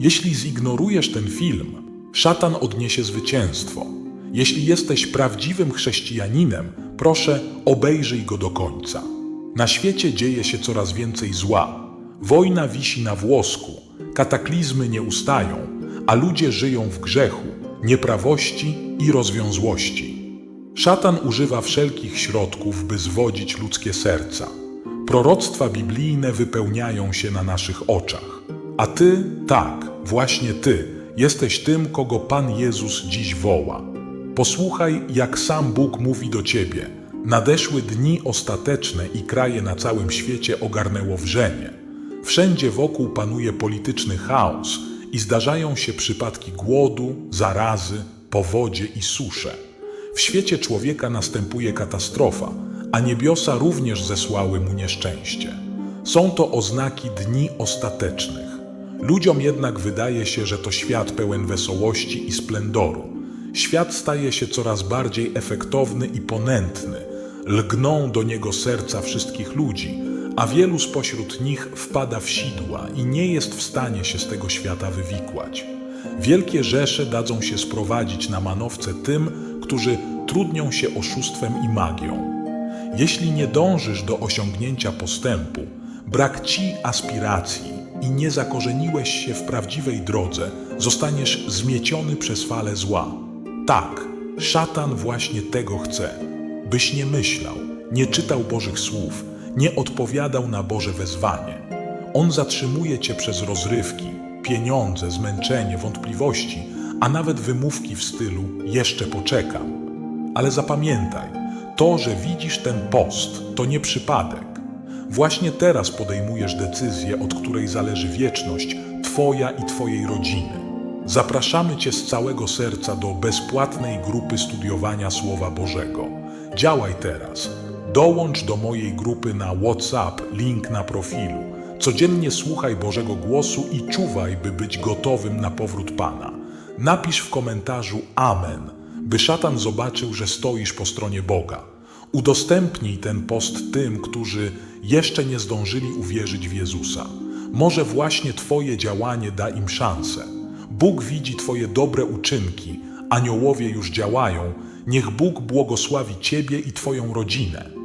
Jeśli zignorujesz ten film, szatan odniesie zwycięstwo. Jeśli jesteś prawdziwym chrześcijaninem, proszę obejrzyj go do końca. Na świecie dzieje się coraz więcej zła. Wojna wisi na włosku, kataklizmy nie ustają, a ludzie żyją w grzechu, nieprawości i rozwiązłości. Szatan używa wszelkich środków, by zwodzić ludzkie serca. Proroctwa biblijne wypełniają się na naszych oczach. A ty, tak, właśnie ty, jesteś tym, kogo Pan Jezus dziś woła. Posłuchaj, jak sam Bóg mówi do ciebie. Nadeszły dni ostateczne i kraje na całym świecie ogarnęło wrzenie. Wszędzie wokół panuje polityczny chaos i zdarzają się przypadki głodu, zarazy, powodzie i susze. W świecie człowieka następuje katastrofa, a niebiosa również zesłały mu nieszczęście. Są to oznaki dni ostatecznych. Ludziom jednak wydaje się, że to świat pełen wesołości i splendoru. Świat staje się coraz bardziej efektowny i ponętny. Lgną do niego serca wszystkich ludzi, a wielu spośród nich wpada w sidła i nie jest w stanie się z tego świata wywikłać. Wielkie rzesze dadzą się sprowadzić na manowce tym, którzy trudnią się oszustwem i magią. Jeśli nie dążysz do osiągnięcia postępu, brak ci aspiracji i nie zakorzeniłeś się w prawdziwej drodze, zostaniesz zmieciony przez falę zła. Tak, szatan właśnie tego chce, byś nie myślał, nie czytał Bożych słów, nie odpowiadał na Boże wezwanie. On zatrzymuje cię przez rozrywki, pieniądze, zmęczenie, wątpliwości, a nawet wymówki w stylu jeszcze poczekam. Ale zapamiętaj, to, że widzisz ten post, to nie przypadek. Właśnie teraz podejmujesz decyzję, od której zależy wieczność Twoja i Twojej rodziny. Zapraszamy Cię z całego serca do bezpłatnej grupy studiowania Słowa Bożego. Działaj teraz. Dołącz do mojej grupy na WhatsApp, link na profilu. Codziennie słuchaj Bożego głosu i czuwaj, by być gotowym na powrót Pana. Napisz w komentarzu Amen, by szatan zobaczył, że stoisz po stronie Boga. Udostępnij ten post tym, którzy jeszcze nie zdążyli uwierzyć w Jezusa. Może właśnie Twoje działanie da im szansę. Bóg widzi Twoje dobre uczynki, aniołowie już działają. Niech Bóg błogosławi Ciebie i Twoją rodzinę.